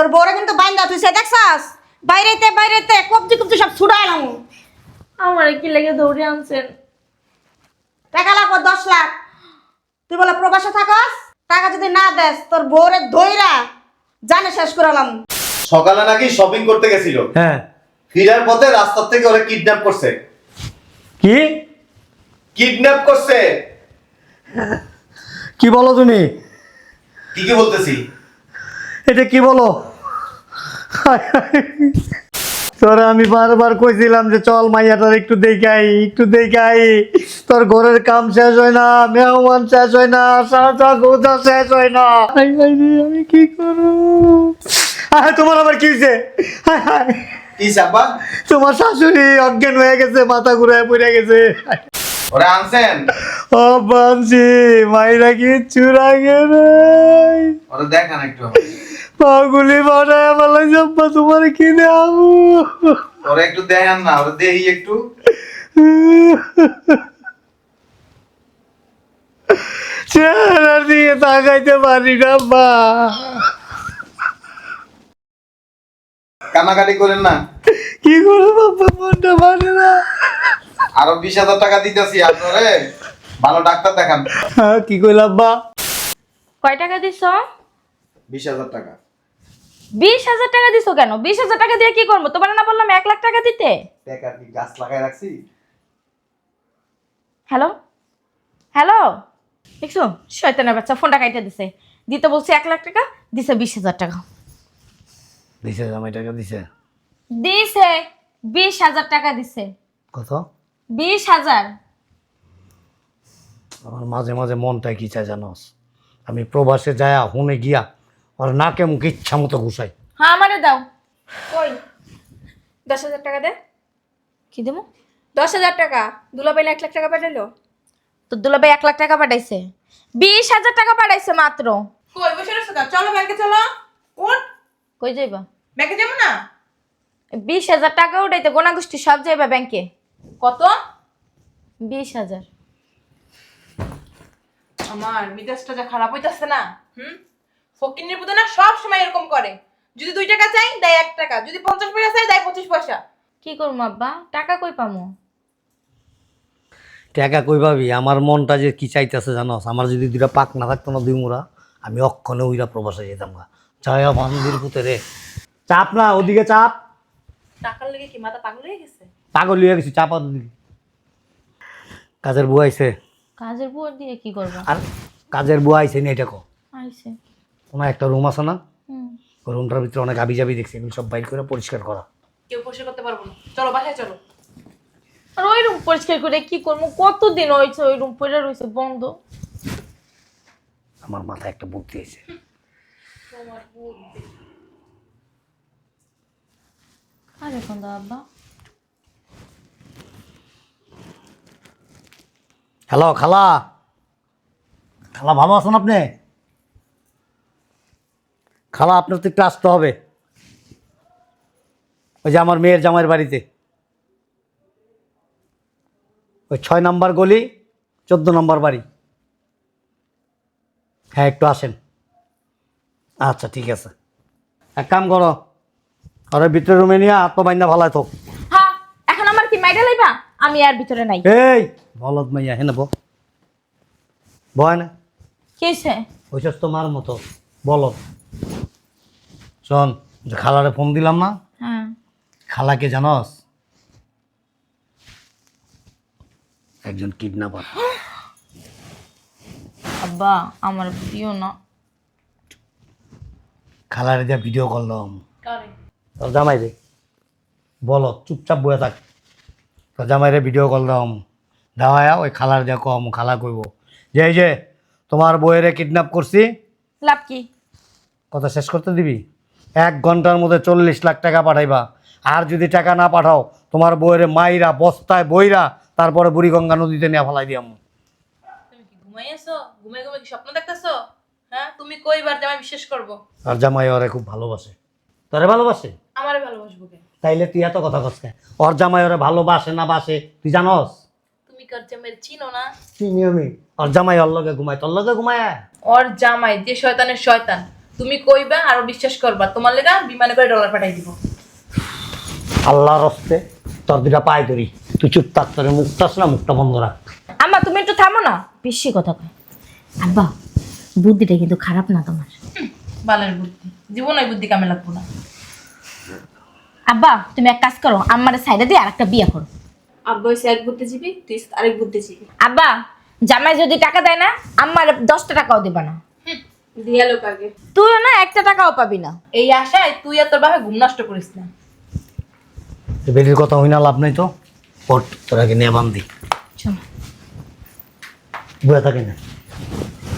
তোর বউরে কিন্তু বাইন্দা তুই সে দেখছাস? বাইরেতে বাইরেতে কবজি কবজি সব ছুড়াইলাম আমার কি লেগে দৌড়ে আনছেন? টাকা লাগবো দশ লাখ। তুই বলে প্রবাসে থাকস? টাকা যদি না দেস তোর বউরে ধইরা জানে শেষ করালাম সকালে নাকি শপিং করতে গেছিল। হ্যাঁ। ফিরার পথে রাস্তা থেকে ওরা কিডন্যাপ করছে। কি? কিডন্যাপ করছে। কি বলো তুমি? কি কি বলতেছি? এটা কি বলো? তোরা আমি বারবার কইছিলাম যে চল মাইয়াটার একটু দেখাই একটু দেখাই। তোর ঘরের কাম শেষ হয় না মেহমান শেষ হয় না সাজা গোজা শেষ হয় না। আমি কি করব? আরে তোমার আবার কি হয়েছে হায় হায় তোমার শাশুড়ি অজ্ঞান হয়ে গেছে মাথা ঘুরে পড়ে গেছে। ওরা আনছেন? ও বানছি মাইরা কি চুরা গেলে ওরা দেখান একটু পাগুলি বানায় জব্বা তোমার কিনে আমু ওরা একটু দেখান না ওরা দেখি একটু। চেহারা দিয়ে তাকাইতে পারি না মা। কানাকাটি করেন না। কি করব বাবা মনটা মানে না। আরও বিশ হাজার টাকা দিতেছি আপনারে ভালো ডাক্তার দেখান। হ্যাঁ, কি কইলাম বা কয় টাকা দিছ? বিশ হাজার টাকা। বিশ হাজার টাকা দিছো কেন? বিশ হাজার টাকা দিয়ে কি করব? তোমার না বললাম এক লাখ টাকা দিতে? কি গাছ লাগাই রাখছি। হ্যালো? হ্যালো? দেখছ? শয়তানের বাচ্চা ফোনটা কাইটে দিছে। দিতে বলছে এক লাখ টাকা দিছে বিশ হাজার টাকা। দিছে জামাই টাকা দিছে। দিছে বিশ হাজার টাকা দিছে। কত? বিশ হাজার। আমার মাঝে মাঝে মনটা কি চায় জানোস আমি প্রবাসে যায়া হুনে গিয়া ওর নাকে মুখে ইচ্ছা মতো ঘুষাই। হ্যাঁ আমারে দাও। কই? দশ হাজার টাকা দে। কি দেবো? দশ হাজার টাকা। দুলা পাইলে এক লাখ টাকা পাঠাইলো? তো দুলা দুলাভাই এক লাখ টাকা পাঠাইছে। বিশ হাজার টাকা পাঠাইছে মাত্র। কই বসে রয়েছো চলো ব্যাংকে চলো। উঠ। কই যাইবা? ব্যাংকে যাব না? বিশ হাজার টাকা উঠাইতে গোনা গোষ্ঠী সব যাইবা ব্যাংকে। কত? বিশ হাজার। আমার মিজাজটা যা খারাপ হইতাছে না হুম? ফকিনের বুধ না সব সময় এরকম করে। যদি দুই টাকা চাই দেয় এক টাকা। যদি পঞ্চাশ পয়সা চাই দেয় পঁচিশ পয়সা। কি করব আব্বা? টাকা কই পামো? টাকা কই পাবি? আমার মনটা যে কি চাইতেছে জানোস আমার যদি দুইটা পাক না থাকতো না দুই মুড়া আমি অক্ষণে উইরা প্রবাসে যেতাম গা। চায়া বান্দির পুতে রে। চাপ না ওদিকে চাপ। টাকার লেগে কি মাথা পাগল হয়ে গেছে? পাগল হয়ে গেছি চাপা ওদিকে কাজের বুয়া আইছে। কাজের বুয়ার দিয়ে কি করবা? আর কাজের বুয়া আইছে না এটা কো। আইছে। কোনো একটা রুম আছে না? হুম। রুমটার ভিতরে অনেক আবি যাবি দেখছি এগুলো সব বাইর করে পরিষ্কার করা। কেউ পয়সা করতে পারব না। চলো বাসায় চলো। আর ওই রুম পরিষ্কার করে কি করব? কতদিন হয়েছে ওই রুম পড়ে রয়েছে বন্ধ? আমার মাথায় একটা বুদ্ধি আছে। আর এখন দা আব্বা। হ্যালো, খালা। খালা, ভালো আছেন আপনি? খালা, আপনার তো একটু আসতে হবে। ওই যে আমার মেয়ের জামাইয়ের বাড়িতে। ওই ছয় নম্বর গলি, চোদ্দ নম্বর বাড়ি। হ্যাঁ একটু আসেন। আচ্ছা ঠিক আছে। এক কাম করো আরে ভিতরে রুমে নিয়ে আত্মবাইন্দা ভালো থাক হ্যাঁ এখন আমার কি মাইডা লাইবা আমি আর ভিতরে নাই। এই! বলদ মাইয়া হেনে বো বয় না। কি হয়েছে ওইসব তোমার মতো বলো শোন যে খালারে ফোন দিলাম না হ্যাঁ। খালাকে জানস? একজন কিডন্যাপার। আব্বা আমার প্রিয় না। খালারে দিয়ে ভিডিও করলাম কারে? তোর জামাই রে বলো চুপচাপ বয়ে থাক। তোর জামাই রে ভিডিও করলাম দেওয়া ওই খালার দিয়ে কম খালা কইব যে এই যে তোমার বইয়েরে কিডন্যাপ করছি লাভ কি? কথা শেষ করতে দিবি? এক ঘণ্টার মধ্যে চল্লিশ লাখ টাকা পাঠাইবা। আর যদি টাকা না পাঠাও তোমার বইয়ের মাইরা বস্তায় বইরা তারপরে বুড়িগঙ্গা নদীতে নিয়ে ফেলাই দিয়াম। তুমি কি ঘুমাইয়াছো ঘুমাই ঘুমাই কি স্বপ্ন দেখতেছো? হ্যাঁ? তুমি কইবার যে আমি বিশ্বাস করব? আর জামাই ওরে খুব ভালোবাসে। তোরে ভালোবাসে? তাইলে তুই এত কথা কস কেন? ওর জামাই ওরে ভালোবাসে না বাসে তুই জানস? তুমি কার জামাই চিনো না? চিনি আমি। ওর জামাই ওর লগে ঘুমায় তোর লগে ঘুমায়? ওর জামাই যে শয়তানের শয়তান। তুমি কইবা আরও বিশ্বাস করবা তোমার লেগা বিমানে করে ডলার পাঠাই দিব। আল্লাহর হস্তে তোর দুটা পায়ে ধরি। তুই চুপ থাক তোর মুখটা আছে না মুখটা বন্ধ রাখ। আম্মা তুমি একটু থামো না। বেশি কথা কয়। আব্বা বুদ্ধিটা কিন্তু খারাপ না তোমার। বালের বুদ্ধি। জীবন বুদ্ধি কামে লাগবো না। আব্বা তুমি এক কাজ করো আমার সাইডে দিয়ে আরেকটা বিয়ে করো। আব্বা হইছে এক বুদ্ধিজীবী তুই আরেক বুদ্ধিজীবী। আব্বা জামাই যদি টাকা দেয় না আমার দশটা টাকাও দিবা না। দিয়া লোক আগে। তুইও না একটা টাকাও পাবি না। এই আশায় তুই আর তোর বাপে ঘুম নষ্ট করিস না। বেরির কথা হই না লাভ নাই তো। পট তোর আগে নিয়ে বান্ধি। চলো। বয়ে থাকি না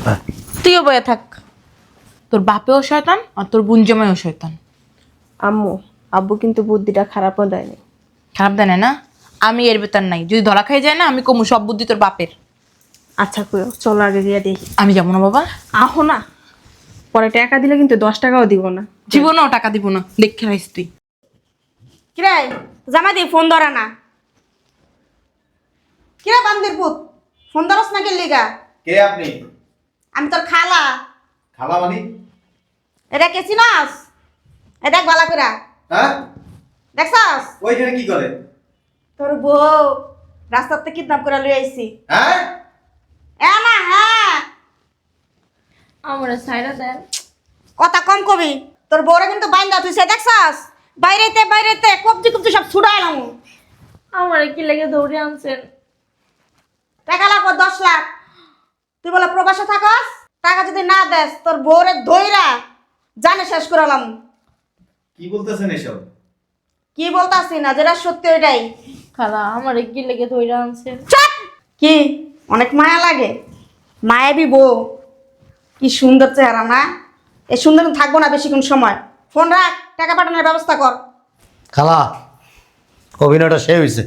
হ্যাঁ। তুইও বয়ে থাক। তোর বাপেও শয়তান আর তোর বোন শয়তান। আম্মু। আব্বু কিন্তু বুদ্ধিটা খারাপও দেয়নি খারাপ জানে না? আমি এর বেতন নাই। যদি ধরা খাই যায় না আমি কমু সব বুদ্ধি তোর বাপের। আচ্ছা কইও চলো আগে গিয়ে দেখি। আমি যাব না বাবা। আহো না। পরে টাকা দিলে কিন্তু দশ টাকাও দিব না। জীবনেও টাকা দিব না। দেখে রাখিস তুই। কিরে জামাই দি ফোন ধরা না। কিরে বান্দির পুত ফোন ধরস না কে লিগা? কে আপনি? আমি তোর খালা। খালা মানি? এটা কে চিনস? এ দেখ বালা করে হ্যাঁ? দেখছস? ওইখানে কি করে? তোর বউ রাস্তাতে কিডন্যাপ করে লই আইছি। হ্যাঁ? এ না হ্যাঁ। আমার সাইডে দেন। কথা কম কবি। তোর বউরে কিন্তু বাইন্দা তুই সে দেখছস? বাইরেতে বাইরেতে কবজি কবজি সব ছুড়াইলাম আমার কি লেগে দৌড়ে আনছেন? টাকা লাগবো দশ লাখ। তুই বলে প্রবাসে থাকস? টাকা যদি না দেস তোর বউরে ধইরা জানে শেষ করালাম কি বলতেছেন এসব? কি বলতাছি না যেটা সত্যি ওইটাই। খালা আমার কি লেগে আনছেন চুপ! কি? অনেক মায়া লাগে। মায়াবি বউ। কি সুন্দর চেহারা না? এই সুন্দর থাকব না বেশিক্ষণ সময়। ফোন রাখ টাকা পাঠানোর ব্যবস্থা কর। খালা অভিনয়টা সে হয়েছে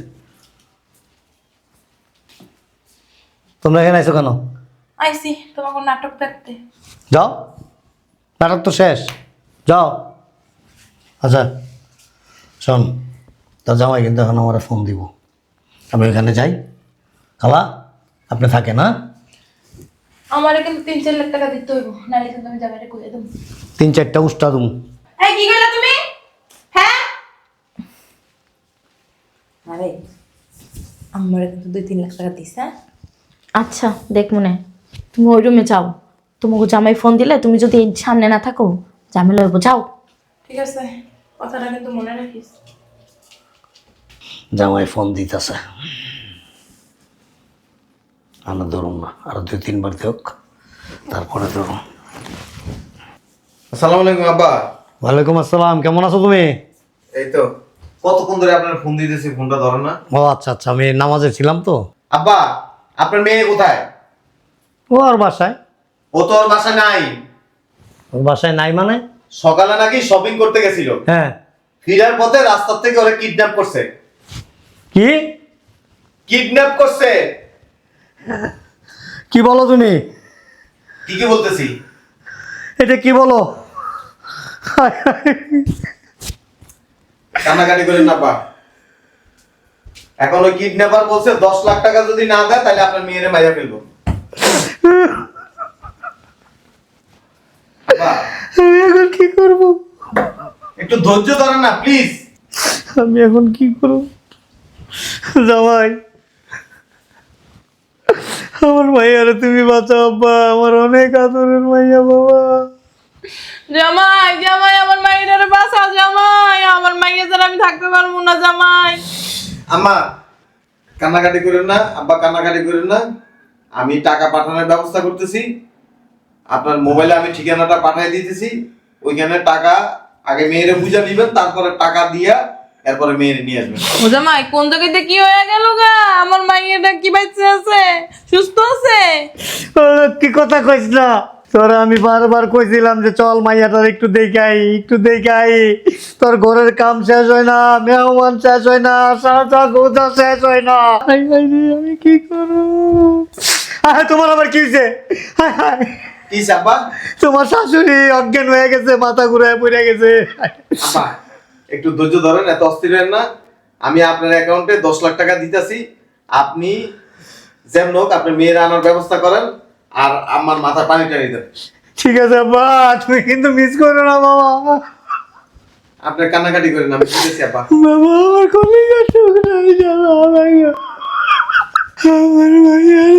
তোমরা এখানে আইছো কেন? আইসি তোমাকে নাটক দেখতে। যাও। নাটক তো শেষ। যাও। আচ্ছা শোন তার জামাই কিন্তু এখন আমার ফোন দিব। আমি ওইখানে যাই। খালা আপনি থাকে না আমার কিন্তু তিন চার লাখ টাকা দিতে হইব নাহলে কিন্তু আমি জামাইটা কইয়া দেবো। তিন চারটা উষ্টা দুম। এই কি কইলা তুমি? হ্যাঁ? আরে আমার কিন্তু দুই তিন লাখ টাকা দিস হ্যাঁ? আচ্ছা দেখ মনে তুমি ওই রুমে যাও। তোমাকে জামাই ফোন দিলে তুমি যদি এই সামনে না থাকো ঝামেলা হইব যাও। ঠিক আছে। কথাটা কিন্তু মনে রাখিস। জামাই ফোন দিতেছে। আনা ধরুন না আরও দুই তিনবার দেখ তারপরে ধরুন আসসালামু আলাইকুম আব্বা। ওয়ালাইকুম আসসালাম কেমন আছো তুমি? এই তো কতক্ষণ ধরে আপনার ফোন দিতেছি ফোনটা ধরেন না। ও আচ্ছা আচ্ছা আমি নামাজে ছিলাম তো। আব্বা আপনার মেয়ে কোথায়? ও আর বাসায়। ও তো ওর বাসায় নাই। ওর বাসায় নাই মানে? সকালে নাকি শপিং করতে গেছিল। হ্যাঁ। ফিরার পথে রাস্তার থেকে ওরা কিডন্যাপ করছে। কি? কিডন্যাপ করছে। কি বলো তুমি? ঠিকই বলতেছি? এটা কি বলো? কান্নাকাটি করেন না পা এখন ওই কিডন্যাপার বলছে দশ লাখ টাকা যদি না দেয় তাহলে আপনার মেয়েরে মাইয়া ফেলব। কি করব? একটু ধৈর্য ধরেন না প্লিজ আমি এখন কি করব? জামাই আমার মাইয়ারে তুমি বাঁচাও আব্বা। আমার অনেক আদরের মাইয়া বাবা। জামাই জামাই আমার মাইয়ের বাসা জামাই। আমার মাইয়ের ছাড়া আমি থাকতে পারব না জামাই। আম্মা কান্নাকাটি করেন না আব্বা কান্নাকাটি করেন না। আমি টাকা পাঠানোর ব্যবস্থা করতেছি। আপনার মোবাইলে আমি ঠিকানাটা পাঠিয়ে দিতেছি। ওইখানে টাকা আগে মেয়েরে বুঝা নিবেন তারপরে টাকা দিয়া এরপরে মেয়েরে নিয়ে আসবেন। ও জামাই কোন জায়গাতে কি হয়ে গেল গা? আমার মাইয়েরটা কি বাচ্চা আছে? সুস্থ আছে? কি কথা কইস না? তোরা আমি বারবার কইছিলাম যে চল মাইয়াটার একটু দেখাই একটু দেখাই। তোর ঘরের কাম শেষ হয় না মেহমান শেষ হয় না সাজা গোজা শেষ হয় না। আমি কি করব? আরে তোমার আবার কি হয়েছে হায় হায় কি আব্বা তোমার শাশুড়ি অজ্ঞান হয়ে গেছে মাথা ঘুরায় পড়ে গেছে। একটু ধৈর্য ধরেন এত অস্থির হন না। আমি আপনার অ্যাকাউন্টে দশ লাখ টাকা দিতেছি। আপনি যেমন হোক আপনার মেয়ের আনার ব্যবস্থা করেন আর আমার মাথায় পানি টানি দেন। ঠিক আছে আব্বা তুমি কিন্তু মিস করো না বাবা। আপনি কান্নাকাটি করেন আমি দিতেছি আব্বা। বাবা আমার কলিজা টুকরাই যাবে আমাকে আমার মায়ের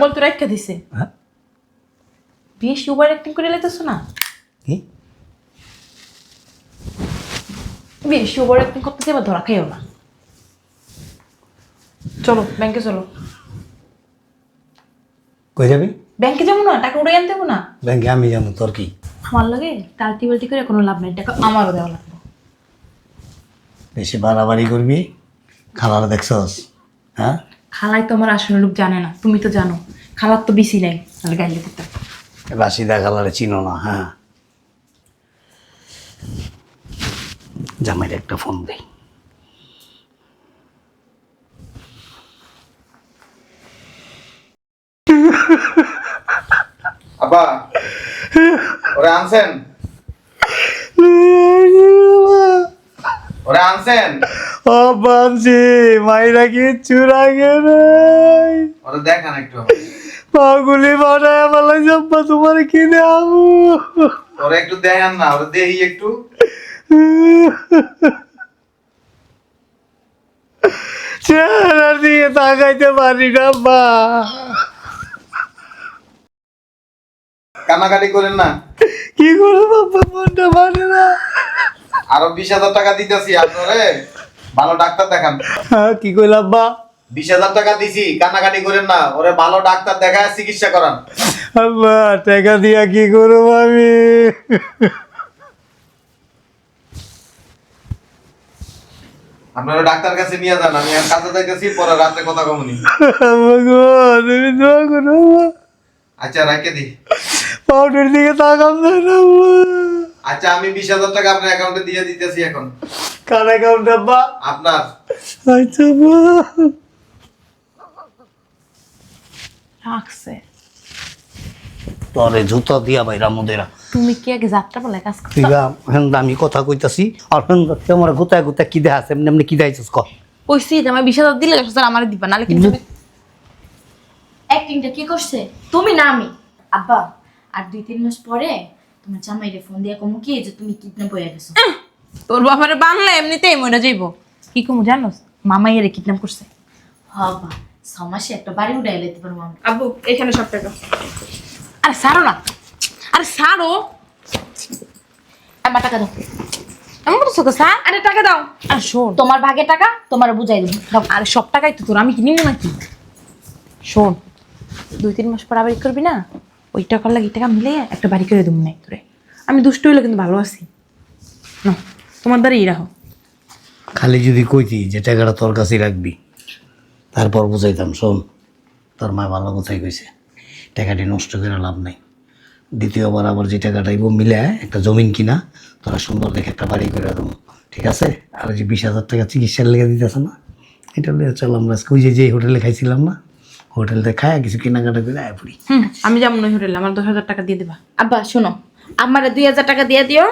বল তোর একটা দিছে? বেশ ওভার অ্যাক্টিং করে লেতেছো না? কি? বেশ ওভার অ্যাক্টিং করতে এবার ধরা খাইও না। চলো ব্যাংকে চলো। কই যাবি? ব্যাংকে যাব না টাকা উড়ে আনতে না। ব্যাংকে আমি যাব তোর কি? আমার লাগে টালতি বালতি করে কোনো লাভ নাই টাকা আমারও দেওয়া লাগবে। বেশি বাড়াবাড়ি করবি? খালার দেখছস হ্যাঁ? খালাই তো আমার আসলে লোক জানে না তুমি তো জানো। খালার তো বেশি নাই তাহলে গাইলে দিতে রাশিদা খালারে চিনো না হ্যাঁ। জামাইয়ের একটা ফোন দেই। আব্বা ওরে আনছেন? ওরে আনছেন? ও বানছি মাইরা নাই। ওরে দেখান একটু পাগুলি বানায় বলে জব্বা তোমার কিনে আমু ওরে একটু দেখান না ওরে দেহি একটু। চেহারার দিকে তাকাইতে পারি না মা কান্নাকাটি করেন না। কি করে বাবা মনটা মানে না। আরও বিশ হাজার টাকা দিতেছি আপনারে। ভালো ডাক্তার দেখান। হ্যাঁ কি কইলাম বা বিশ হাজার টাকা দিছি কান্নাকাটি করেন না। ওরে ভালো ডাক্তার দেখায় চিকিৎসা করান। আব্বা টাকা দিয়া কি করব আমি? আপনারা ডাক্তার কাছে নিয়ে যান আমি আর কাজে যাইতেছি পরে রাতে কথা কমুনি তুমি দোয়া করো আচ্ছা রাখে দি। পাউডার দিকে না আচ্ছা আমি বিশ হাজার টাকা আপনার অ্যাকাউন্টে দিয়ে দিতেছি এখন। কার অ্যাকাউন্ট আব্বা আপনার। আচ্ছা আব্বা রাখছে। তোরে জুতো দিয়া বাইরা মুদেরা। তুমি কি আগে যাত্রা বলে কাজ করছ? ঠিক আছে আমি কথা কইতাছি আর হেন তোমার গুতায় গুতা কি এমনি এমনি কি দেখাইছিস ক কইছি যে আমি বিশ হাজার দিলে দশ হাজার আমার দিবা নাহলে কিন্তু অ্যাক্টিংটা কি করছে? তুমি না আমি। আব্বা আর দুই তিন মাস পরে তোমার জামাইরে ফোন দিয়ে কমু কি যে তুমি কিডন্যাপ হয়ে গেছো। তোর বাবারে বানলে এমনিতেই মরে যাইব। কি কমু জানোস? মামাই এর কিডন্যাপ করছে। হবা ছ মাসে একটা বাড়ি উঠাই লেতে পারব আমরা আব্বু এখানে সব টাকা। আরে সারো না। আরে সারো আমার টাকা দাও। এমন করছ তো স্যার? আরে টাকা দাও। আর শোন। তোমার ভাগে টাকা তোমার বুঝাই দেবো। দাও। আরে সব টাকাই তো তোর আমি কি নিবো নাকি? শোন দুই তিন মাস পর আবার করবি না? ওই টাকার লাগে এই টাকা মিলে একটা বাড়ি করে দেবো না তোরে। আমি দুষ্ট হইলে কিন্তু ভালো আছি। না। তোমার দ্বারাই রাখো খালি যদি কইতি যে টাকাটা তোর কাছেই রাখবি তারপর বুঝাইতাম শোন তোর মা ভালো কথাই কইছে টাকাটি নষ্ট করে লাভ নাই। দ্বিতীয়বার আবার যে টাকাটা আইব মিলে একটা জমিন কিনা তোরা সুন্দর দেখে একটা বাড়ি করে দেবো ঠিক আছে? আর ওই যে বিশ হাজার টাকা চিকিৎসার লেগে দিতেছে না এটা লিয়ে চল আমরা আজকে ওই যে যে হোটেলে খাইছিলাম না হোটেলতে খায় কিছু কেনাকাটা করে আয় পড়ি। আমি যেমন নই হোটেল আমার দশ হাজার টাকা দিয়ে দেবা। আব্বা শোনো আমার দুই হাজার টাকা দিয়ে দিও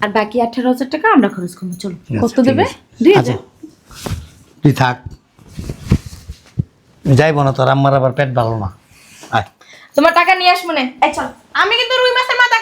আর বাকি আঠারো হাজার টাকা আমরা খরচ করব। চলো কত আচ্ছা, দেবে? দুই আচ্ছা। হাজার তুই থাক। যাইব না তোর আমার আবার পেট ভালো না। তোমার টাকা নিয়ে আস মনে। এই চল আমি কিন্তু রুই মাছের মাথা